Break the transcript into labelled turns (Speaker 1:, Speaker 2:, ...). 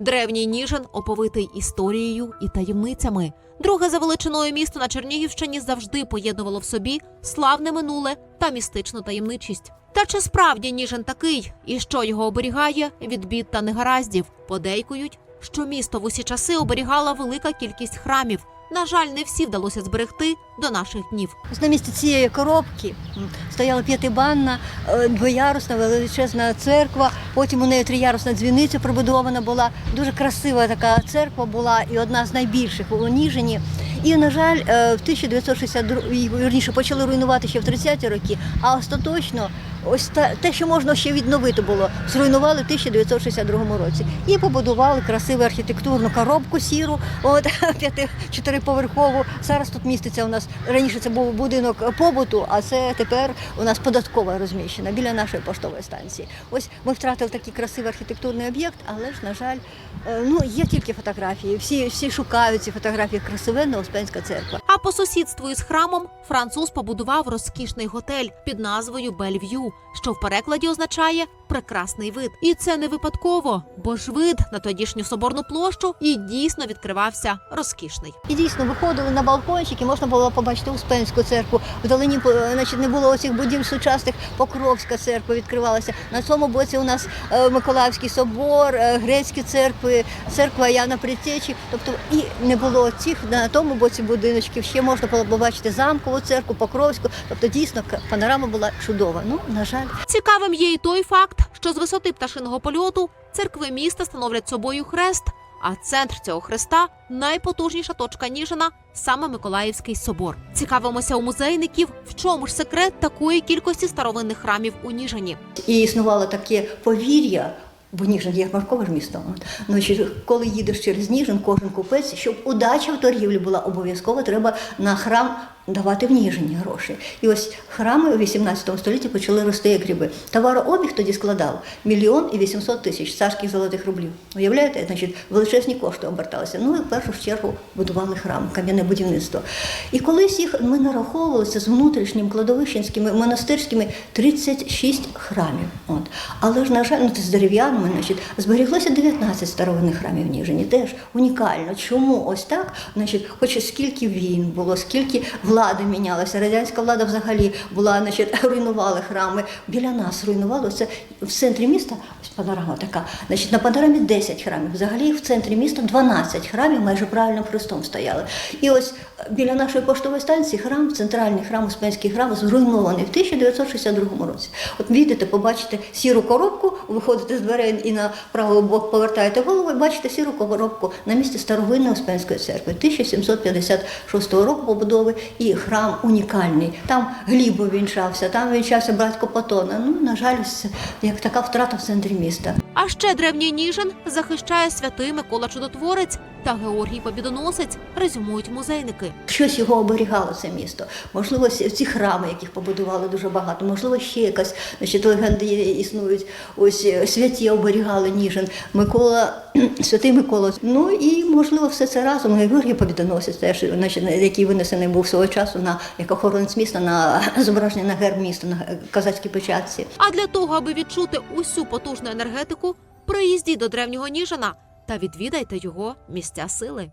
Speaker 1: Древній Ніжин оповитий історією і таємницями. Друге за величиною місто на Чернігівщині завжди поєднувало в собі славне минуле та містичну таємничість. Та чи справді Ніжин такий, і що його оберігає від бід та негараздів? Подейкують, що місто в усі часи оберігала велика кількість храмів. На жаль, не всі вдалося зберегти до наших днів.
Speaker 2: На місці цієї коробки стояла п'ятибанна, е, двоярусна величезна церква. Потім у неї триярусна дзвіниця пробудована була. Дуже красива така церква була і одна з найбільших у Ніжині. І, на жаль, е, в 1962, і, вірніше, почали руйнувати ще в 30-ті роки, а остаточно ось та, те, що можна ще відновити було, зруйнували в 1962 році. І побудували красиву архітектурну коробку сіру, от п'яти чотириповерхову. Зараз тут міститься у нас раніше це був будинок побуту, а це тепер у нас податкова розміщена біля нашої поштової станції. Ось ми втратили такий красивий архітектурний об'єкт, але ж на жаль, е, ну є тільки фотографії. Всі всі шукають ці фотографії красивенна Успенська церква.
Speaker 1: А по сусідству із храмом француз побудував розкішний готель під назвою Бельв'ю, що в перекладі означає прекрасний вид. І це не випадково, бо ж вид на тодішню соборну площу і дійсно відкривався розкішний.
Speaker 2: І дійсно виходили на балкончик, і можна було побачити Успенську церкву. Вдалині значить, не було оцих будівель сучасних. Покровська церква відкривалася. На цьому боці у нас е, Миколаївський собор, е, грецькі церкви, церква Яна Предтечі. Тобто і не було цих на тому боці будиночків. Ще можна було побачити замкову церкву, Покровську. Тобто дійсно панорама була чудова. Ну, на жаль.
Speaker 1: Цікавим є і той факт, що з висоти пташиного польоту церкви міста становлять собою хрест. А центр цього хреста найпотужніша точка Ніжина саме Миколаївський собор. Цікавимося у музейників, в чому ж секрет такої кількості старовинних храмів у Ніжині.
Speaker 2: І існувало таке повір'я. Бо Ніжин є маркове ж місто. Коли їдеш через Ніжин, кожен купець, щоб удача в торгівлі була обов'язково, треба на храм давати в Ніжині гроші. І ось храми у 18 столітті почали рости як гриби. Товарообіг тоді складав мільйон і 800 тисяч царських золотих рублів. Уявляєте, значить, величезні кошти оберталися. Ну і в першу чергу будували храм, кам'яне будівництво. І колись їх ми нараховувалися з внутрішнім кладовищенськими монастирськими 36 храмів. От. Але ж, на жаль, ну, з дерев'яними, значить, зберіглося 19 старовинних храмів в Ніжині. Теж унікально. Чому ось так? Значить, хоч скільки війн було, скільки влади мінялося. Радянська влада взагалі була, значить, руйнували храми. Біля нас руйнували. Це в центрі міста, ось панорама така. Значить, на панорамі 10 храмів. Взагалі в центрі міста 12 храмів майже правильним хрестом стояли. І ось біля нашої поштової станції храм, центральний храм, Успенський храм, зруйнований в 1962 році. От відете, побачите сіру коробку, виходите з дверей і на правий бок повертаєте голову і бачите сіру коробку на місці старовинної Успенської церкви 1756 року побудови і храм унікальний. Там Глібо вінчався, там вінчався братко Патона. Ну, на жаль, як така втрата в центрі міста.
Speaker 1: А ще древній Ніжин захищає святий Микола Чудотворець та Георгій Побідоносець, резюмують музейники.
Speaker 2: Щось його оберігало це місто. Можливо, ці храми, яких побудували дуже багато, можливо, ще якась значить, легенди існують. Ось е, святі оберігали Ніжин, Микола, святий Микола. Ну і можливо, все це разом. Георгій Побідоносець, теж, значить, який винесений був свого часу на як охоронець міста, на зображення на герб міста, на казацькій печатці.
Speaker 1: А для того, аби відчути усю потужну енергетику, приїздіть до древнього Ніжина та відвідайте його місця сили.